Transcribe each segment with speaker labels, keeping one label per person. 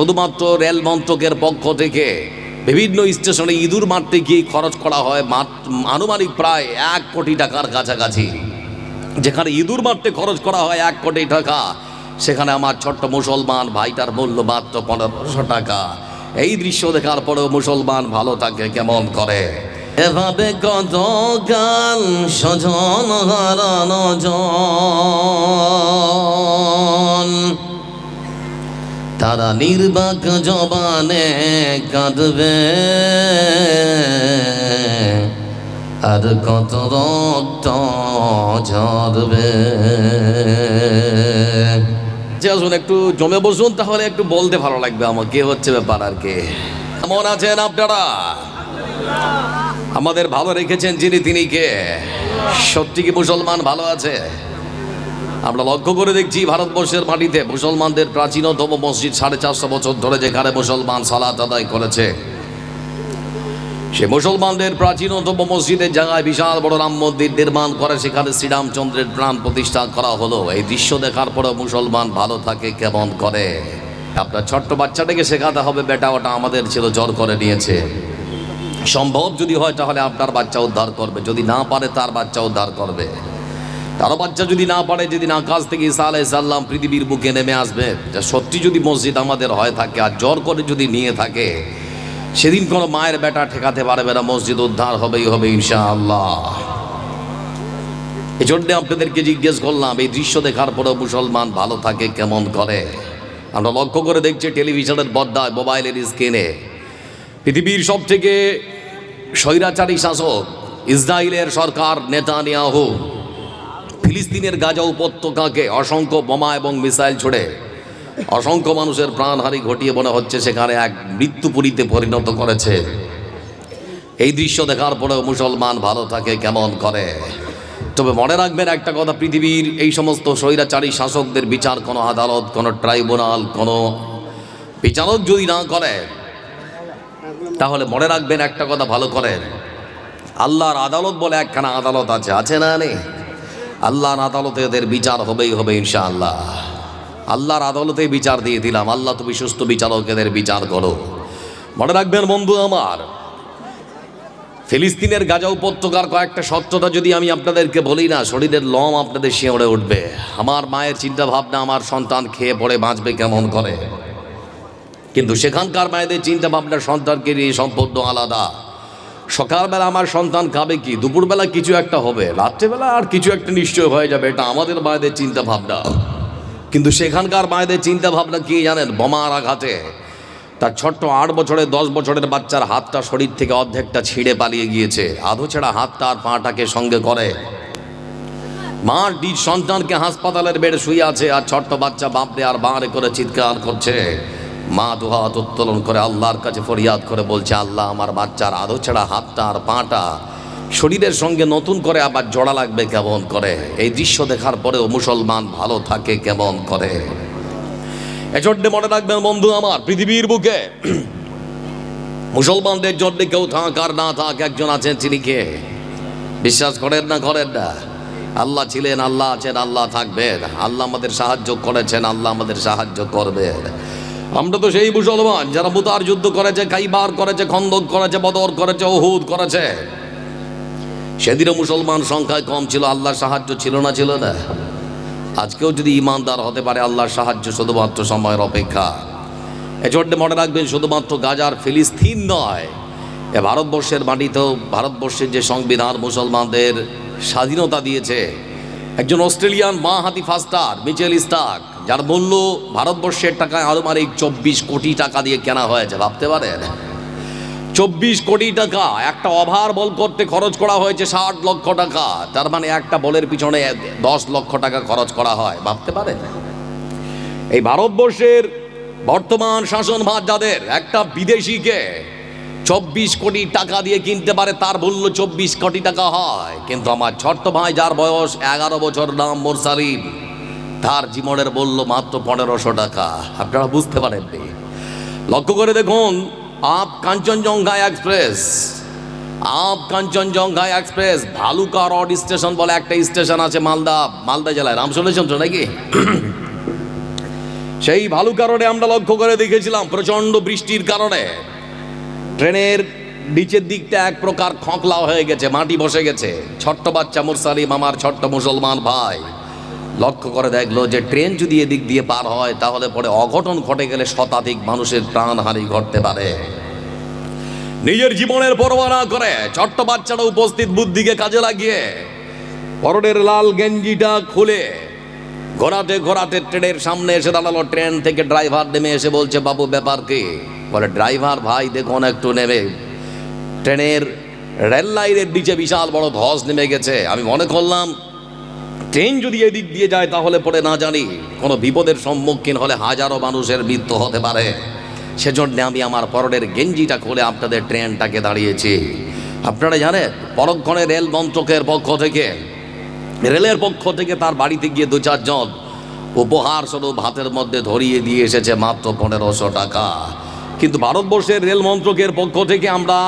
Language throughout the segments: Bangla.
Speaker 1: শুধুমাত্র রেল মন্ত্রকের পক্ষ থেকে বিভিন্ন স্টেশনে ইঁদুর মারতে গিয়ে খরচ করা হয় আনুমানিক প্রায় এক কোটি টাকার কাছাকাছি। যেখানে ইঁদুর মারতে খরচ করা হয় এক কোটি টাকা, সেখানে আমার ছোট্ট মুসলমান ভাইটার মূল্য মাত্র পনেরোশো টাকা। এই দৃশ্য দেখার পরেও মুসলমান ভালো থাকে কেমন করে? এভাবে কত সজন হারানো জন তারা নির্বাক জবানে কাঁদবে। আর কত রক্ত ঝরবে। আসুন, একটু জমে বসুন, তাহলে একটু বলতে ভালো লাগবে আমার কে হচ্ছে ব্যাপার আর কে। কেমন আছেন আপনারা? আমাদের ভালো রেখেছেন যিনি তিনি কে? সত্যি কি মুসলমান ভালো আছে? আমরা লক্ষ্য করে দেখছি ভারতবর্ষের মাটিতে মুসলমানদের প্রাচীনতম মসজিদ সাড়ে চারশো বছর ধরে যেখানে মুসলমান সালাত আদায় করেছে। সে মুসলমানদের প্রাচীনতম মসজিদের জায়গায় বিশাল বড় রাম মন্দির নির্মাণ করে, সেখানে শ্রীরামচন্দ্রের প্রাণ প্রতিষ্ঠা করা হলো। এই দৃশ্য দেখার পরে মুসলমান ভালো থাকে কেমন করে? আপনার ছোট্ট বাচ্চাটাকে শেখাতে হবে, বেটা, ওটা আমাদের ছিল জ্বর করে নিয়েছে। সম্ভব যদি হয়, তাহলে আপনার বাচ্চা উদ্ধার করবে। যদি না পারে, তার বাচ্চা উদ্ধার করবে। তারও বাচ্চা যদি না পারে যেদিন আকাশ থেকে ঈসা আলাই সাল্লাম পৃথিবীর বুকে নেমে আসবে যা সত্যি যদি মসজিদ আমাদের হয় থাকে আর জ্বর করে যদি নিয়ে থাকে, সেদিন কোনো মায়ের বেটা ঠেকাতে পারবে না, মসজিদ উদ্ধার হবেই হবে ইনশাআল্লাহ। এই জন্যে আপনাদেরকে জিজ্ঞেস করলাম, এই দৃশ্য দেখার পরেও মুসলমান ভালো থাকে কেমন করে? আমরা লক্ষ্য করে দেখছি টেলিভিশনের পর্দায়, মোবাইলের স্ক্রিনে। পৃথিবীর সব থেকে স্বৈরাচারী শাসক ইসরায়েলের সরকার নেতানিয়াহু ফিলিস্তিনের গাজা উপত্যকাকে অসংখ্য বোমা এবং মিসাইল ছড়ে অসংখ্য মানুষের প্রাণহানি ঘটিয়ে মনে হচ্ছে সেখানে এক মৃত্যুপুরীতে পরিণত করেছে। এই দৃশ্য দেখার পরেও মুসলমান ভালো থাকে কেমন করে? তবে মনে রাখবেন একটা কথা, পৃথিবীর এই সমস্ত স্বৈরাচারী শাসকদের বিচার কোনো আদালত, কোনো ট্রাইব্যুনাল, কোনো বিচারক যদি না করে, তাহলে মনে রাখবেন একটা কথা ভালো করেন আল্লাহর আদালত বলে একখানা আদালত আছে আছে না নেই? আল্লাহর আদালতে এদের বিচার হবেই হবে ইনশাআল্লাহ। আল্লাহর আদালতে বিচার দিয়ে দিলাম। আল্লাহ, তুমি সুস্থ বিচারক, এদের বিচার করো। মনে রাখবেন বন্ধু আমার, ফিলিস্তিনের গাজা উপত্যকার কয়েকটা সত্যতা যদি আমি আপনাদেরকে বলি না, শরীরের লম আপনাদের শিওরে উঠবে। আমার মায়ের চিন্তা ভাবনা আমার সন্তান খেয়ে পড়ে বাঁচবে কেমন করে? কিন্তু সেখানকার মায়েদের চিন্তা ভাবনা সন্তানকে নিয়ে সম্পূর্ণ আলাদা। সকালবেলা আমার সন্তান খাবে কি? দুপুরবেলা কিছু একটা হবে। রাত্রেবেলা আর কিছু একটা নিশ্চয় হয়ে যাবে। এটা আমাদের মায়েদের চিন্তা ভাবনা কিন্তু সেখানকার মায়েদের চিন্তা ভাবনা কি জানেন? বোমার আঘাতে। তার ছোট্ট আট বছরের, দশ বছরের বাচ্চার হাতটা শরীর থেকে অর্ধেকটা ছিঁড়ে পালিয়ে গিয়েছে। আধো ছেঁড়া হাতটা আর পাটাকে সঙ্গে করে। মা নিজ সন্তানকে হাসপাতালের বেডে শুয়ে আছে আর ছোট্ট বাচ্চা বাপরে আর বাঁড়ে করে চিৎকার করছে। মা দু হাত উত্তোলন করে আল্লাহর কাছে ফরিয়াদ করে বলছে, আল্লাহ, আমার বাচ্চার আধো ছেঁড়া হাতটা আর পাটা শরীরের সঙ্গে নতুন করে আবার জড়া লাগবে কেমন করে? এই দৃশ্য দেখার পরেও মুসলমান ভালো থাকে কেমন করে? এজন্যে মনে রাখবেন বন্ধু আমার, পৃথিবীর বুকে মুসলমানদের জন্য কেউ থাক আর না থাক, একজন আছেন তিনি কে? বিশ্বাস করেন না করেন না? আল্লাহ ছিলেন, আল্লাহ আছেন, আল্লাহ থাকবেন। আল্লাহ আমাদের সাহায্য করেছেন, আল্লাহ আমাদের সাহায্য করবেন। আমরা তো সেই মুসলমান, যারা মুতার যুদ্ধ করেছে কাইবার করেছে, খন্দক করেছে, বদর করেছে ওহুদ করেছে। সেদিনও মুসলমান সংখ্যায় কম ছিল, আল্লাহর সাহায্য ছিল না ছিল না। আজকেও যদি ইমানদার হতে পারে, আল্লাহর সাহায্য শুধুমাত্র সময়ের অপেক্ষা। এজন্য মনে রাখবেন, শুধুমাত্র গাজার ফিলিস্তিন নয়, এ ভারতবর্ষের মাটিতেও ভারতবর্ষের যে সংবিধান মুসলমানদের স্বাধীনতা দিয়েছে একজন অস্ট্রেলিয়ান মা হাতি ফাস্টার মিচেল স্টাক যার মূল্য ভারতবর্ষের টাকায় আনুমানিক চব্বিশ কোটি টাকা দিয়ে কেনা হয়েছে, ভাবতে পারেন? চব্বিশ কোটি টাকা, একটা ওভার বল করতে খরচ করা হয়েছে ষাট লক্ষ টাকা, তার মানে একটা বলের পিছনে দশ লক্ষ টাকা খরচ করা হয়, ভাবতে পারেন? এই ভারতবর্ষের বর্তমান শাসনভার যাদের, একটা বিদেশিকে চব্বিশ কোটি টাকা দিয়ে কিনতে পারে, তার মূল্য চব্বিশ কোটি টাকা হয়। কিন্তু আমার ছোট্ট ভাই, যার বয়স এগারো বছর, নাম মোরসালিম, তার জীবনের মূল্য মাত্র পনেরোশো টাকা। আপনারা বুঝতে পারেননি লক্ষ্য করে দেখুন, up Kanchenjunga express, up Kanchenjunga express, Bhaluka road station বলে একটা স্টেশন আছে মালদা মালদা জেলায়। নাম শুনেছেন তো নাকি? সেই ভালুকা কারণে আমরা লক্ষ্য করে দেখেছিলাম প্রচণ্ড বৃষ্টির কারণে। ট্রেনের নিচের দিকটা এক প্রকার খঁকলা হয়ে গেছে, মাটি বসে গেছে। ছোট্ট বাচ্চা মুরসালিম আমার ছোট্ট মুসলমান ভাই। লক্ষ্য করে দেখল যে ট্রেন যদি এদিক দিয়ে পার হয়, তাহলে পরে অঘটন ঘটে গেলে শতাধিক মানুষের প্রাণহানি ঘটতে পারে। নিজের জীবনের পরোয়া না করে, ছোট্ট বাচ্চারা উপস্থিত বুদ্ধিকে কাজে লাগিয়ে, পরনের লাল গেঞ্জিটা খুলে ঘোরাতে ঘোরাতে ট্রেনের সামনে এসে দাঁড়াল। ট্রেন থেকে ড্রাইভার নেমে এসে বলছে, বাবু, ব্যাপার কি? বলে, ড্রাইভার ভাই, দেখুন, একটু নেমে। ট্রেনের রেল লাইনের নিচে বিশাল বড় ধস নেমে গেছে। আমি মনে করলাম, ট্রেন যদি এদিক দিয়ে যায় তাহলে পরে না জানি, কোনো বিপদের সম্মুখীন হলে হাজারো মানুষের মৃত্যু হতে পারে। সেজন্য আমি আমার পরনের গেঞ্জিটা খুলে আপনাদের ট্রেনটাকে দাঁড়িয়েছি। আপনারা জানেন, পরক্ষণে রেল মন্ত্রকের পক্ষ থেকে, রেলের পক্ষ থেকে তার বাড়িতে গিয়ে দু চারজন উপহার স্বরূপ হাতের মধ্যে ধরিয়ে দিয়ে এসেছে মাত্র পনেরোশো টাকা। কিন্তু ভারতবর্ষের রেল মন্ত্রকের পক্ষ থেকে আমরা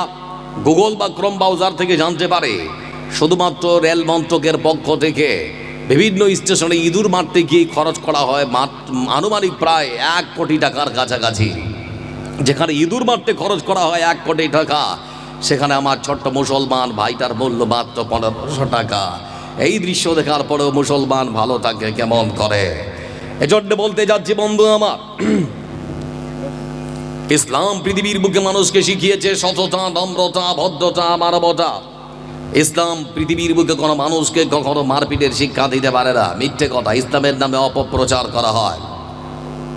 Speaker 1: গুগল বা ক্রম ব্রাউজার থেকে জানতে পারি, শুধুমাত্র রেল মন্ত্রকের পক্ষ থেকে বিভিন্ন স্টেশনে ইঁদুর মারতে গিয়ে খরচ করা হয় আনুমানিক প্রায় এক কোটি টাকার কাছাকাছি। যেখানে ইঁদুর মারতে খরচ করা হয় এক কোটি টাকা, সেখানে আমার ছোট্ট মুসলমান ভাইটার মূল্য মাত্র পনেরোশো টাকা। এই দৃশ্য দেখার পরেও মুসলমান ভালো থাকে, কেমন করে? এজন্য বলতে যাচ্ছি বন্ধু আমার ইসলাম পৃথিবীর বুকে মানুষকে শিখিয়েছে সততা, নম্রতা, ভদ্রতা, মানবতা। ইসলাম পৃথিবীর বুকে কোনো মানুষকে কখনো মারপিটের শিক্ষা দিতে পারে না। মিথ্যে কথা, ইসলামের নামে অপপ্রচার করা হয়।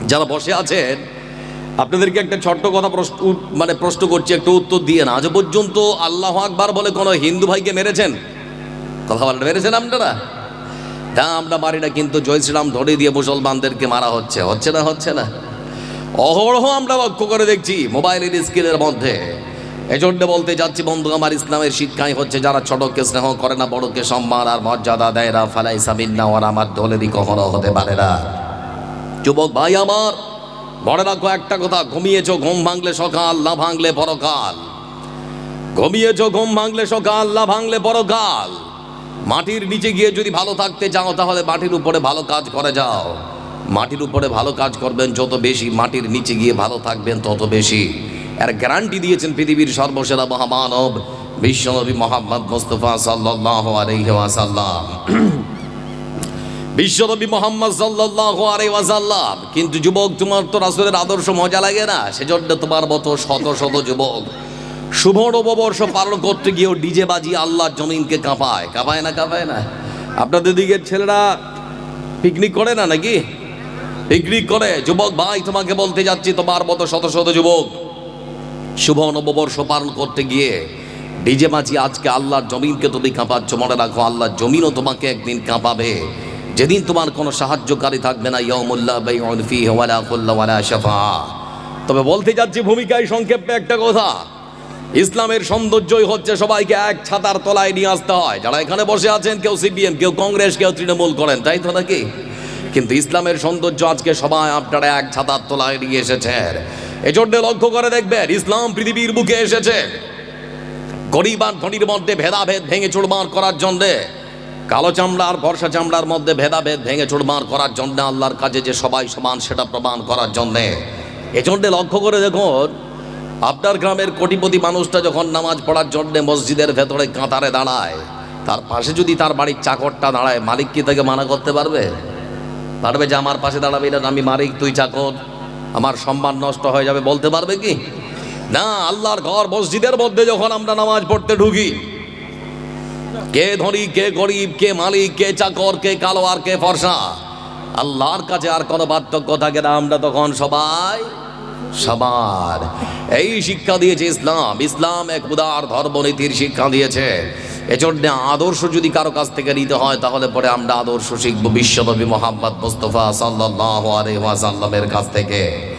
Speaker 1: যারা বসে আছেন, আপনাদেরকে একটা ছোট্ট কথা প্রশ্ন মানে প্রশ্ন করছি, একটু উত্তর দিয়ে না। আজ পর্যন্ত আল্লাহ আকবার বলে কোনো হিন্দু ভাইকে মেরেছেন? কথা বলেন মেরেছেন আপনারা? হ্যাঁ আমরা মারি না, কিন্তু জয় শ্রীরাম ধরে দিয়ে মুসলমানদেরকে মারা হচ্ছে। হচ্ছে না হচ্ছে না। অহরহ আমরা লক্ষ্য করে দেখছি মোবাইলের স্কিলের মধ্যে। এজন্য বলতে যাচ্ছি, বন্ধু, আমার ইসলামের শিক্ষাই হচ্ছে যারা ছোটকে স্নেহ করে না, বড়কে সম্মান আর মর্যাদা দেয় না। ফালাই সাবিন না ওরা আমার দলেরই কখনো হতে পারে না। যুবক ভাই আমার, মনে রাখো একটা কথা, ঘুমিয়েছ, ঘুম ভাঙলে সকাল, না ভাঙলে পরকাল। ঘুমিয়েছ, ঘুম ভাঙলে সকাল, না ভাঙলে পরকাল। মাটির নিচে গিয়ে যদি ভালো থাকতে চাও, তাহলে মাটির উপরে ভালো কাজ করে যাও। মাটির উপরে ভালো কাজ করবেন, যত বেশি মাটির নিচে গিয়ে ভালো থাকবেন, তত বেশি। এর গ্যারান্টি দিয়েছেন পৃথিবীর সর্বসেরা মহামানব, বিশ্বনবী মোহাম্মদ মুস্তফা সাল্লাহ আলহি ওয়াসাল্লাম। বিশ্বনবী মোহাম্মদ সাল্লাহ আরে ওয়াসাল্লাম। কিন্তু যুবক, তোমার তো রাসুলের আদর্শ মজা লাগে না? সেজন্য তোমার মতো শত শত যুবক, শুভ নববর্ষ পালন করতে গিয়েও ডিজে বাজি আল্লাহর জমিনকে কাঁপায়। কাঁপায় না কাঁপায় না? আপনাদের দিকের ছেলেরা পিকনিক করে না নাকি? পিকনিক করে, যুবক ভাই, তোমাকে বলতে যাচ্ছি, তোমার মতো শত শত যুবক। শুভ নববর্ষ পালন করতে গিয়ে, ডিজে মাঝি, আজকে আল্লাহর জমিনকে তুমি কাঁপাচ্ছ, মনে রাখো, আল্লাহর জমিনও তোমাকে একদিন কাঁপাবে। যেদিন তোমার কোনো সাহায্যকারী থাকবে না ইয়মুল্লাহ শাফা। তবে বলতে যাচ্ছি, ভূমিকায় সংক্ষেপে একটা কথা। ইসলামের সৌন্দর্যই হচ্ছে সবাইকে এক ছাতার তলায় নিয়ে আসতে হয়। যারা এখানে বসে আছেন, কেউ সিপিএম, কেউ কংগ্রেস, কেউ তৃণমূল করেন, তাই তো নাকি? কিন্তু ইসলামের সৌন্দর্য আজকে সবাই আপনারা এক ছাতার তোলায় নিয়ে এসেছেন এজন্য লক্ষ্য করে দেখবেন, ইসলাম পৃথিবীর বুকে এসেছে। গরিব আর ধনির মধ্যে ভেদাভেদ ভেঙে চুরমার করার জন্যে, কালো চামড়া আর বর্ষা চামড়ার মধ্যে ভেদাভেদ ভেঙে চুরমার করার জন্য, আল্লাহর কাছে যে সবাই সমান সেটা প্রমাণ করার জন্যে। এজন্যে লক্ষ্য করে দেখুন, আপনার গ্রামের কোটিপতি মানুষটা যখন নামাজ পড়ার জন্যে মসজিদের ভেতরে কাঁতারে দাঁড়ায়, তার পাশে যদি তার বাড়ির চাকরটা দাঁড়ায়, মালিক কি তাকে মানা করতে পারবে? পারবে যে আমার পাশে দাঁড়াবে? না আমি মালিক, তুই চাকর। আমার সম্মান নষ্ট হয়ে যাবে, বলতে পারবে কি? না, আল্লাহর ঘর মসজিদের মধ্যে যখন আমরা নামাজ পড়তে ঢুকি, কে ধনী, কে গরিব, কে মালিক, কে চাকর, কে কালো আর কে ফর্সা, আল্লাহর কাছে আর কোনো পার্থক্য থাকে না। আমরা তখন সবাই সবার। এই শিক্ষা দিয়েছে ইসলাম। ইসলাম এক উদার ধর্মনীতির শিক্ষা দিয়েছে। এজন্য আদর্শ যদি কারও কাছ থেকে নিতে হয়, তাহলে পরে আমরা আদর্শ শিখব। বিশ্বনবী মোহাম্মদ মুস্তফা সাল্লাহ আলহাসাল্লামের কাছ থেকে।